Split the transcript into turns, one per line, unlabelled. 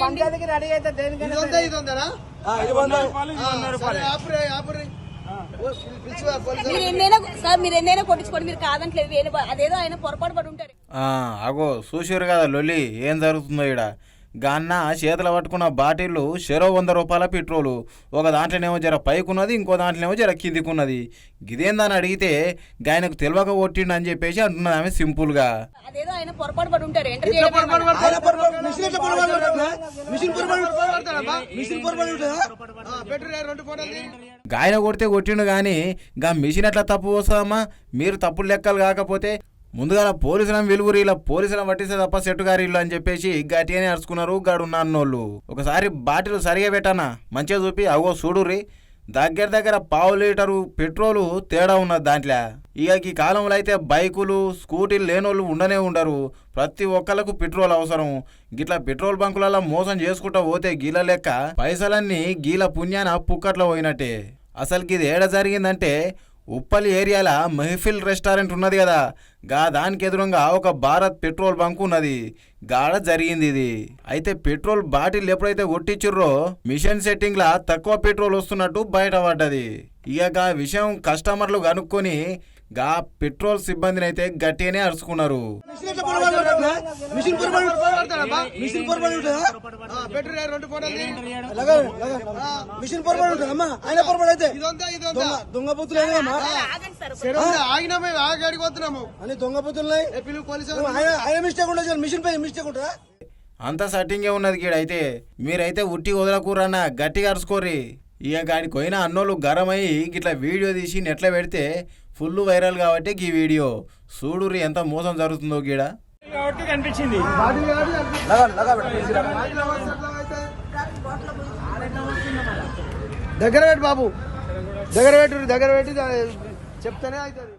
పంచాయతీకి రెడీ అయితే దేనికైనా
ఇది ఉందనా
ఇది వంద
సరే, ఆపురే ఆపురే ఓ, పిలిచి వా, పోలీసు
మీరు ఎన్నైనా సార్ మీరు ఎన్నైనా కొట్టించుకోండి మీరు కాదంటలేదు వేరే వా- అదేదో ఆయన పొరపాటు పడి ఉంటారు
ఆ, అగో చూసారు కదా లొల్లి ఏం జరుగుతుందో ఈడ? గాన్న చేతులు పట్టుకున్న బాటిళ్ళు చెరో వంద రూపాయల పెట్రోలు. ఒక దాంట్లోనేమో జర పైకున్నది ఇంకో దాంట్లోనేమో జర కిందికున్నది. గిదేందని అడిగితే గాయనకు తెలియక కొట్టిండు అని చెప్పేసి అంటున్నది ఆమె
రెండు ఫోటోలు
గాయన కొడితే కొట్టిండు కానీ గా మిషన్ ఎట్లా తప్పు వస్తుందమ్మా మీరు తప్పుడు లెక్కలు కాకపోతే ముందుగా పోలీసులను వెలుగురు ఇలా పోలీసులను పట్టిస్తే తప్ప సెట్టు గారి ఇల్లు అని చెప్పేసి గట్టిగానే అరుచుకున్నారు గాడు నాన్నోళ్ళు ఒకసారి బాటిల్ సరిగా పెట్టానా? మంచిగా చూపి అగో చూడుర్రి. దగ్గర దగ్గర పావు లీటరు పెట్రోలు తేడా ఉన్నది దాంట్లో. ఇక ఈ కాలంలో అయితే బైకులు స్కూటీలు లేనోళ్ళు ఉండనే ఉండరు. ప్రతి ఒక్కళ్ళకు పెట్రోల్ అవసరం. గిట్లా పెట్రోల్ బంకులలో మోసం చేసుకుంటా పోతే గీల లెక్క పైసలన్నీ గీల పుణ్యాన పుక్కట్లో పోయినట్టే. అసలుకి ఇది ఏడ జరిగిందంటే ఉప్పల్ ఏరియాల మెహఫిల్ రెస్టారెంట్ ఉన్నది కదా గా దానికి ఎదురుగా ఒక భారత్ పెట్రోల్ బంక్ ఉన్నది. గాడ జరిగింది ఇది. అయితే పెట్రోల్ బాటిల్ ఎప్పుడైతే కొట్టించుర్రో మిషన్ సెట్టింగ్లా తక్కువ పెట్రోల్ వస్తున్నట్టు బయటపడ్డది. ఇక గా విషయం కస్టమర్లు కనుక్కొని గా పెట్రోల్ సిబ్బందిని అయితే గట్టిగానే అరుచుకున్నారు.
మిషన్ మిషన్ పొరపాటు ఉంటుందా
పెట్టురే రెండు.
మిషన్ పొరపాటు ఉంటుందమ్మా ఆయన పొరపాటు అయితే
ఇదంతా ఇదంతా
దొంగ బుద్ధులు?
ఆగినా మేము
అని దొంగ ఆయన మిస్టేక్ ఉండదు మిషన్ పై మిస్టేక్ ఉంటుందా?
అంత సట్టింగే ఉన్నది గీడైతే మీరైతే ఉట్టి వదలకూరన్న గట్టిగా అరుచుకోర్రి. ఇక గాడికి పోయిన అన్నోళ్ళు గరమై గిట్లా వీడియో తీసి నెట్లో పెడితే ఫుల్ వైరల్ కాబట్టి ఈ వీడియో. చూడుర్రి ఎంత మోసం జరుగుతుందో గీడ
లగా లగా పెట్టు.
దగ్గర పెట్టు బాబు. దగ్గర పెట్టు దగ్గర పెట్టి చెప్తానే అవుతుంది.